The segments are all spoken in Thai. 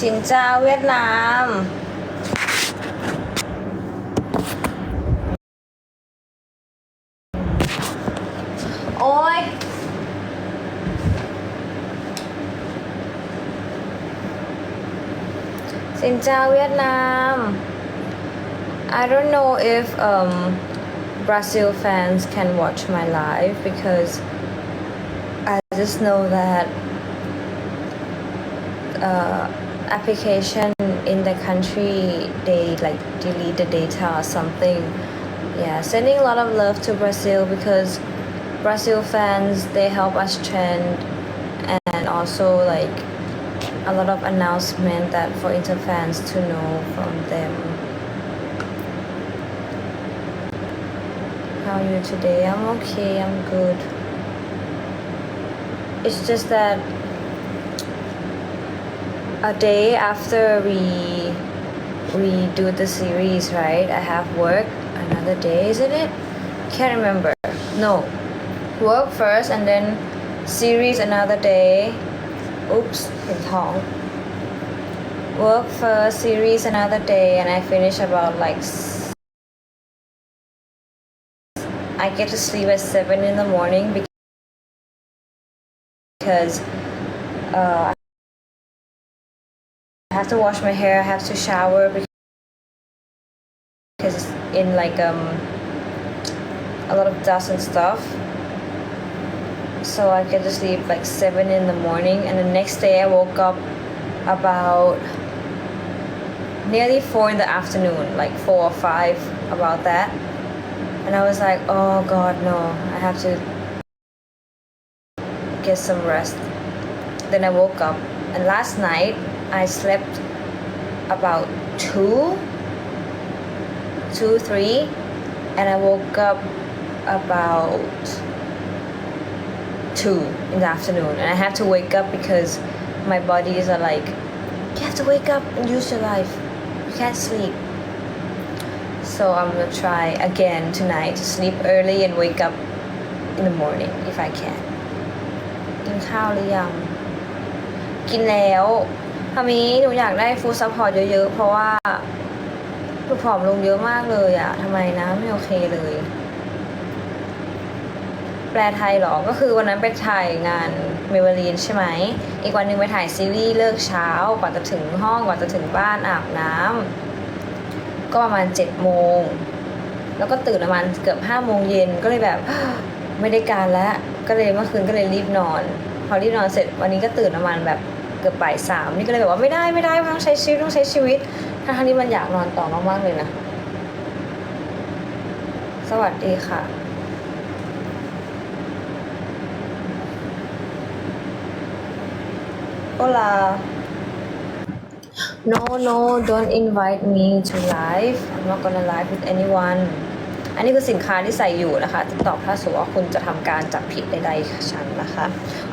สินเจ้าเวียดนาม โอ้ย สินเจ้าเวียดนาม I don't know if um, Brazil fans can watch my live because I just know that uh, application in the country they like delete the data or something. Yeah, sending a lot of love to Brazil because Brazil fans they help us trend and also like a lot of announcement that for Inter fans to know from them. How are you today? I'm okay. I'm good. It's just that a day after we we do the series, right? I have work another day, isn't it? Can't remember. No, work first and then series another day. Oops, it's wrong. Work first, series another day, and I finish about like. I get to sleep at seven in the morning because uh, I have to wash my hair, I have to shower because it's in like um a lot of dust and stuff. So I get to sleep like seven in the morning, and the next day I woke up about nearly four in the afternoon, like four or five, about that. And I was like, oh god, no, I have to get some rest. Then I woke up, and last night I slept about two, two, three, and I woke up about two in the afternoon. And I have to wake up because my bodies are like, you have to wake up and use your life. You can't sleep. So I'm gonna try again tonight to sleep early and wake up in the morning if I can. กินข้าวหรือยัง กินแล้วท ามีหนูอยากได้ฟูดซัพพอร์ตเยอะๆ เพราะว่าหนูผอมลงเยอะมากเลยอะทำไมนะ ไม่โอเคเลย แปลไทยเหรอ ก็คือวันนั้นไปถ่ายงานเมเวลีนใช่ไหม อีกวันหนึ่งไปถ่ายซีรีส์เลิกเช้ากว่าจะถึงห้องกว่าจะถึงบ้านอาบน้ำก็ประมาณเจ็ดโมง แล้วก็ตื่นประมาณเกือบห้าโมงเย็นก็เลยแบบไม่ได้การแล้ว ก็เลยเมื่อคืนก็เลยรีบนอน พอรีบนอนเสร็จวันนี้ก็ตื่นประมาณแบบ เกือบบ่ายสามนี่ก็เลยแบบว่าไม่ได้ไม่ได้ต้องใช้ชีวิตต้องใช้ชีวิตทั้งทที่มันอยากนอนต่อมากๆเลยนะ สวัสดีค่ะ Hola. No, no, don't invite me to live. I'm not gonna live with anyone. อันนี้คือสินค้าที่ใส่อยู่นะคะติดต่อถ้าสมมติว่าคุณจะทำการจับผิดใดๆฉันนะคะ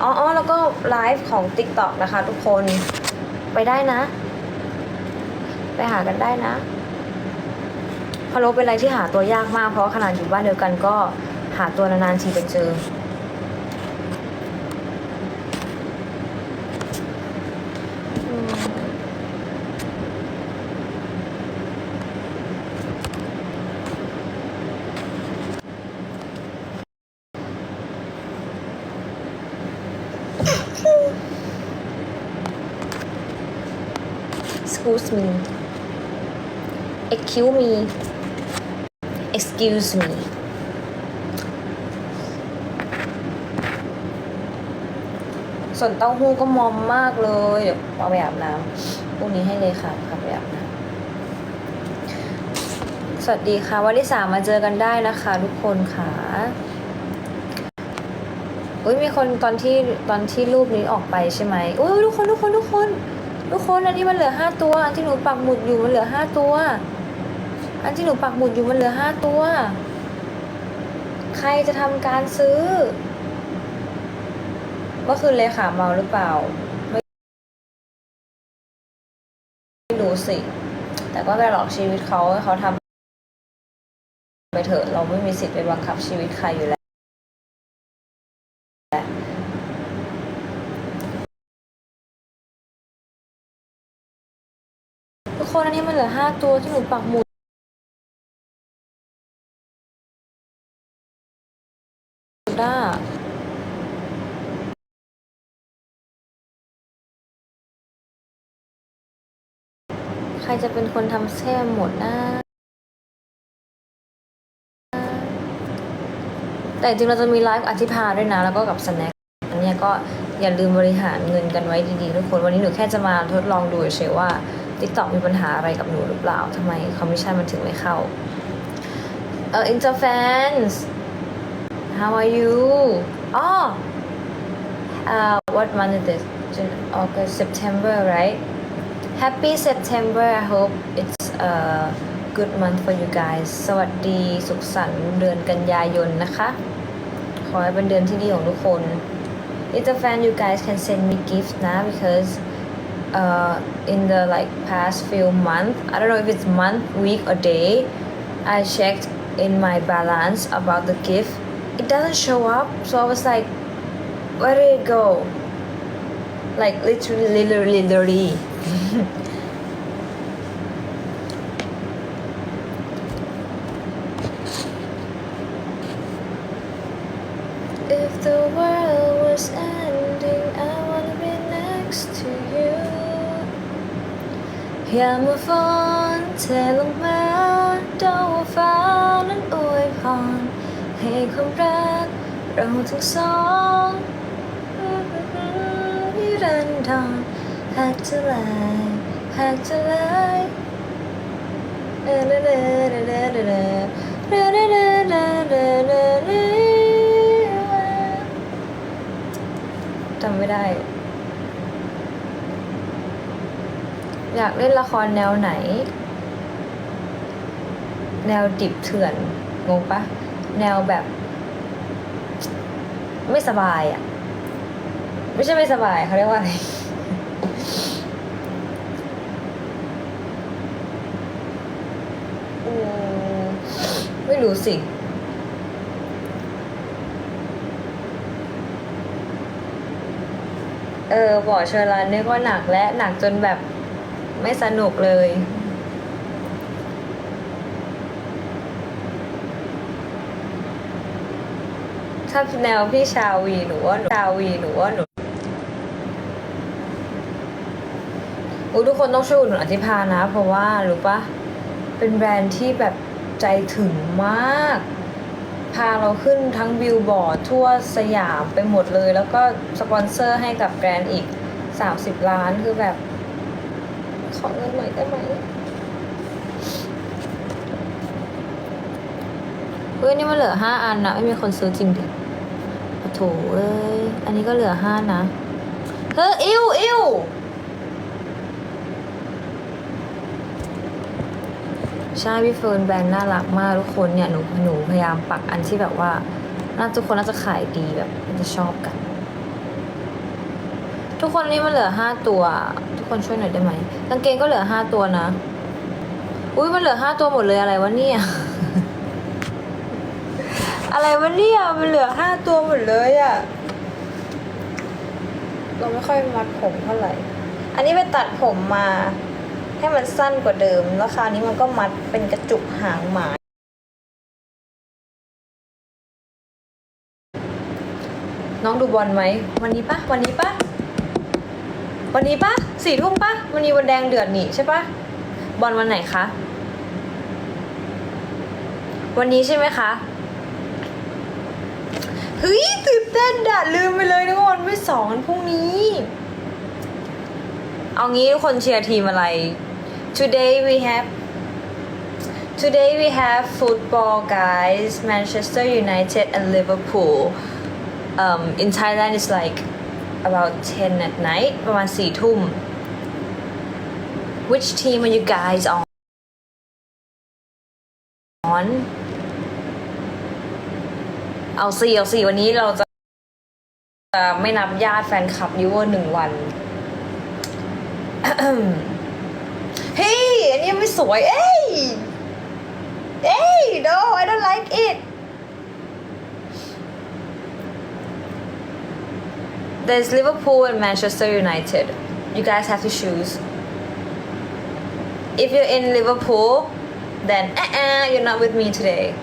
อ๋ออแล้วก็ไลฟ์ของ TikTok นะคะทุกคนไปได้นะ ไปหากันได้นะพะโลเป็นอะไรที่หาตัวยากมากเพราะขนาดอยู่บ้านเดียวกันก็หาตัวนานๆทีจะเจอ excuse me excuse me excuse me ส่วนเต้าหู้ก็มอมมากเลย เดี๋ยวเอาไปอาบน้ำพรุ่งนี้ให้เลยค่ะขับไปอาบน้ำสวัสดีค่ะ วันที่สามมาเจอกันได้นะคะ ทุกคนค่ะอุ้ยมีคนตอนที่ตอนที่รูปนี้ออกไปใช่ไหมอุ้ยทุกคนทุกคนทุกคน ทุกคนอันนี้มันเหลือห้าตัว อันที่หนูปักหมุดอยู่มันเหลือห้าตัว อันที่หนูปักหมุดอยู่มันเหลือห้าตัว ใครจะทำการซื้อเมื่อคืนเลขาเมาหรือเปล่าไม่ไม่รู้สิ แต่ก็ไปหลอกชีวิตเขาให้เขาทำไปเถอะเราไม่มีสิทธิ์ไปบังคับชีวิตใครอยู่แล้ว ตัวนี้มันเหลือห้าตัวที่หนูปักหมุดได้ใครจะเป็นคนทำแช่หมดนะแต่จริงเราจะมีไลฟ์อธิพาด้วยนะ แล้วก็กับสแน็คอันนี้ก็อย่าลืมบริหารเงินกันไว้ดีๆทุกคน วันนี้หนูแค่จะมาทดลองดูเฉยๆว่า TikTok มีปัญหาอะไรกับหนูหรือเปล่าทำไมคอมมิชชั่นมันถึงไม่เข้าเออ interfans how are you oh uh what month is this August September right happy September I hope it's a good month for you guys สวัสดีสุขสันต์เดือนกันยายนนะคะ ขอให้เป็นเดือนที่ดีของทุกคน if the fan you guys can send me gifts now because uh, in the like past few months I don't know if it's month week or day I checked in my balance about the gift. It doesn't show up so I was like where did it go? Like literally literally literally ย่ามาฟ้อนเทลงมาเดาวฟ้านั้นอวยพรให้ความรักเราทั้งสองนิรันดรหากจะลายหากจะลายเดเดเดเดเดเดเดเดเดเดเดเดเดเดจำไม่ได้ อยากเล่นละครแนวไหน แนวดิบเถื่อนงงปะแนวแบบ ไม่สบายอะ่ะ ไม่ใช่ไม่สบายเขาเรียกว่าอะไรอืมไม่รู้สิเออบอกเชอรันนี่ก็หนักและหนักจนแบบ ไม่สนุกเลย ถ้าแนวพี่ชาวีหนูว่าหนูชาวีหนูว่าหนูอุ๊ยทุกคนต้องช่วยอุดหนุนอธิพานะ เพราะว่ารู้ปะเป็นแบรนด์ที่แบบใจถึงมาก พาเราขึ้นทั้งบิลบอร์ดทั่วสยามไปหมดเลย แล้วก็สปอนเซอร์ให้กับแบรนด์อีก 30 ล้านคือแบบ ขอเงินหน่อยได้ไหมเฮ้ยนี่มันเหลือห้าอันนะไม่มีคนซื้อจริงดิโอ้โถเอ้ย อันนี้ก็เหลือห้านะ เฮ้ยอิวอิวใช่พี่เฟิร์นแบรนด์น่ารักมากทุกคนเนี่ยหนูหนูพยายามปักอันที่แบบว่า น่าทุกคนน่าจะขายดีแบบจะชอบกัน ทุกคนนี่มันเหลือห้าตัว ทุกคนช่วยหน่อยได้ไหมกางเกงก็เหลือห้าตัวนะ อุ้ยมันเหลือห้าตัวหมดเลยอะไรวะเนี่ย อะไรวะเนี่ยมันเหลือห้าตัวหมดเลยอะเราไม่ค่อยมัดผมเท่าไหร่ อันนี้ไปตัดผมมา ให้มันสั้นกว่าเดิม แล้วคราวนี้มันก็มัดเป็นกระจุกหางหมาน้องดูบอลไหม วันนี้ปะวันนี้ปะ วันนี้ปะสี่ทุ่มปะวันนี้วันแดงเดือดนี่ใช่ปะบอลวันไหนคะ วันนี้ใช่ไหมคะเฮ้ยตื่นเต้นด่ะลืมไปเลยนะว่าวันที่สองวันพรุ่งนี้ เอางี้ทุกคนเชียร์ทีมอะไร today we have today we have football guys Manchester United and Liverpool um in Thailand is like about 10 at night ประมาณสี่ทุ่ม which team are you guys on on เอาสี่เอาสี่วันนี้เราจะจะไม่นับญาติแฟนคลับยูเวอร์หนึ่งวัน เฮ้ย อันนี้ไม่สวย เอ้ย เอ้ย no I don't like it There's Liverpool and Manchester United. You guys have to choose. If you're in Liverpool, then uh-uh, you're not with me today.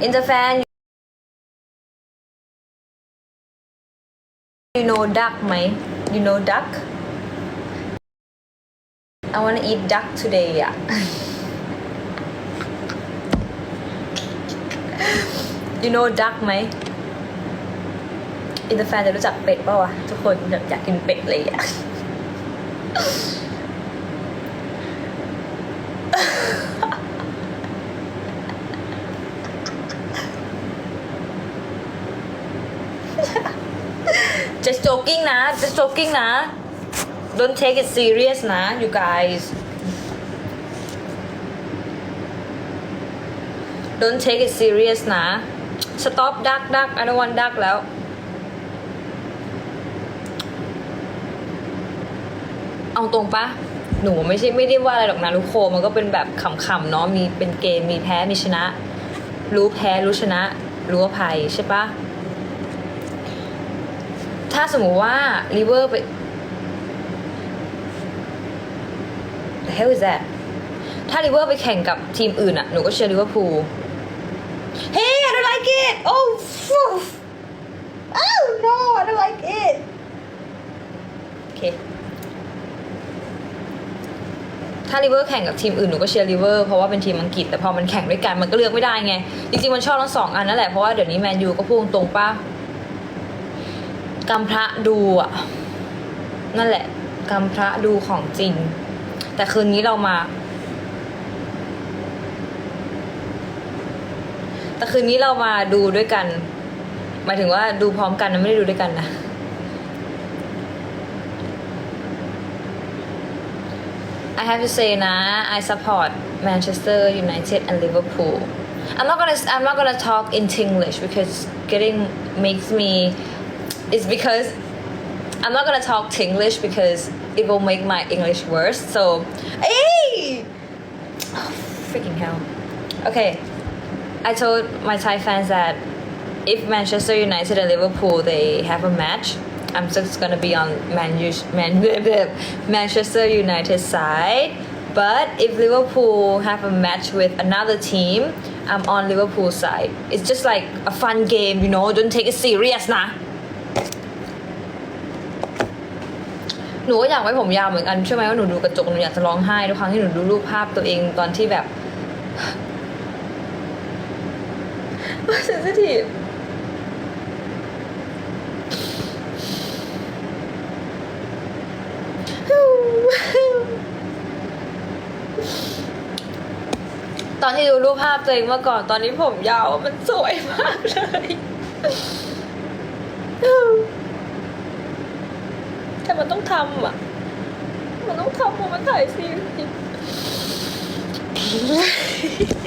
In the fan, you know duck, my. You know duck. I want to eat duck today, yeah. you know duck ไหมอินเตอร์แฟนจะรู้จักเป็ดป่าวะทุกคนอยากอยากกินเป็ดเลยอะ just joking นะ just joking นะ don't take it serious นะ you guys don't take it serious นะ stop duck duck I don't want duck แล้ว เอาตรงปะหนูไม่ใช่ไม่ได้ว่าอะไรหรอกนะลูกโคมันก็เป็นแบบขำๆเนาะมีเป็นเกมมีแพ้มีชนะ รู้แพ้รู้ชนะ รู้อภัยใช่ปะถ้าสมมุติว่าลิเวอร์ไป The hell is that ถ้าลิเวอร์ไปแข่งกับทีมอื่นอะหนูก็เชียร์ลิเวอร์พูล Hey I don't like it Oh phew. Oh no I don't like it โอเคถ้าลิเวอร์แข่งกับทีมอื่นหนูก็เชียร์ลิเวอร์เพราะว่าเป็นทีมอังกฤษแต่พอมันแข่งด้วยกันมันก็เลือกไม่ได้ไง จริงๆมันชอบทั้งสองอันนั่นแหละเพราะว่าเดี๋ยวนี้แมนยูก็พูดตรงป้ากำพระดูอะ นั่นแหละกำพระดูของจริง แต่คืนนี้เรามา แต่คืนนี้เรามาดูด้วยกัน หมายถึงว่าดูพร้อมกันนะไม่ได้ดูด้วยกันนะ I have to say na I support Manchester United and Liverpool. I'm not gonna I'm not gonna talk in English because getting makes me it's because I'm not gonna talk English because it will make my English worse. So hey oh, freaking hell. Okay. I told my Thai fans that if Manchester United and Liverpool they have a match, I'm just gonna be on Man, U- Man Manchester United side. But if Liverpool have a match with another team, I'm on Liverpool side. It's just like a fun game, you know. Don't take it serious นะ หนูก็อยากไว้ผมยาวเหมือนกันใช่ไหมว่าหนูดูกระจกหนูอยากจะร้องไห้ทุกครั้งที่หนูดูรูปภาพตัวเองตอนที่แบบ sensitive ตอนที่ดูรูปภาพตัวเองเมื่อก่อนตอนนี้ผมยาวมันสวยมากเลยแต่มันต้องทำอะ มันต้องทำเพราะมันถ่ายซีรีส์